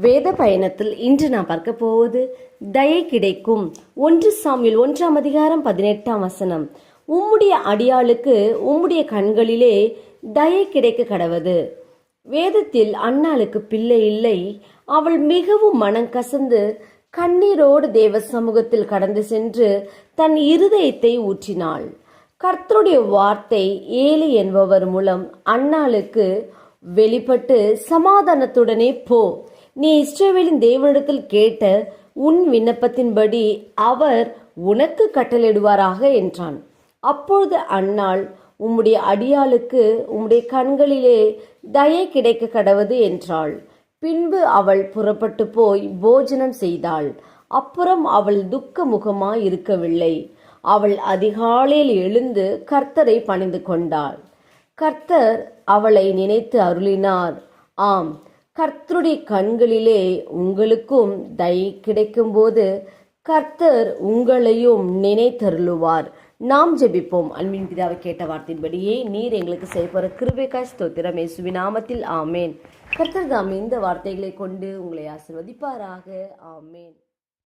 வேத பயணத்தில் இன்று நான் பார்க்க போவது தயை கிடைக்கும். ஒன்று சாமியில் ஒன்றாம் அதிகாரம் பதினெட்டாம் வசனம். உம்முடைய அடியாளுக்கு உம்முடைய கண்களிலே தயை கிடைக்க கடவது. வேதத்தில் அண்ணாளுக்கு பிள்ளை இல்லை. அவள் மிகவும் மனம் கசந்து கண்ணீரோடு தேவ சமூகத்தில் கடந்து சென்று தன் இருதயத்தை ஊற்றினாள். கர்த்தருடைய வார்த்தை ஏலி என்பவர் மூலம் அண்ணாளுக்கு வெளிப்பட்டு சமாதானத்துடனே போ. நீ இஸ்ரேவேலின் தேவனிடத்தில் கேட்ட உன் விண்ணப்பத்தின்படி அவர் உனக்கு கட்டளிடுவாராக என்றான். அப்பொழுது அன்னாள் உம்முடைய அடியாளுக்கு உம்முடைய கண்களிலே தயை கிடைக்க கடவது என்றாள். பின்பு அவள் புறப்பட்டு போய் போஜனம் செய்தாள். அப்புறம் அவள் துக்க முகமாய் இருக்கவில்லை அவள் அதிகாலையில் எழுந்து கர்த்தரை பணிந்து கொண்டாள். கர்த்தர் அவளை நினைத்து அருளினார். ஆம் கர்த்தருடைய கண்களிலே உங்களுக்கும் தயை கிடைக்கும்போது கர்த்தர் உங்களையும் நினைத்தருளுவார். நாம் ஜெபிப்போம். அன்பின் பிதாவை கேட்ட வார்த்தையின்படியே நீர் எங்களுக்கு செய்யப்போற கிருபைக்காய் ஸ்தோத்திரம். இயேசுவின் நாமத்தில் ஆமேன். கர்த்தர் தாம் இந்த வார்த்தைகளை கொண்டு உங்களை ஆசிர்வதிப்பாராக. ஆமேன்.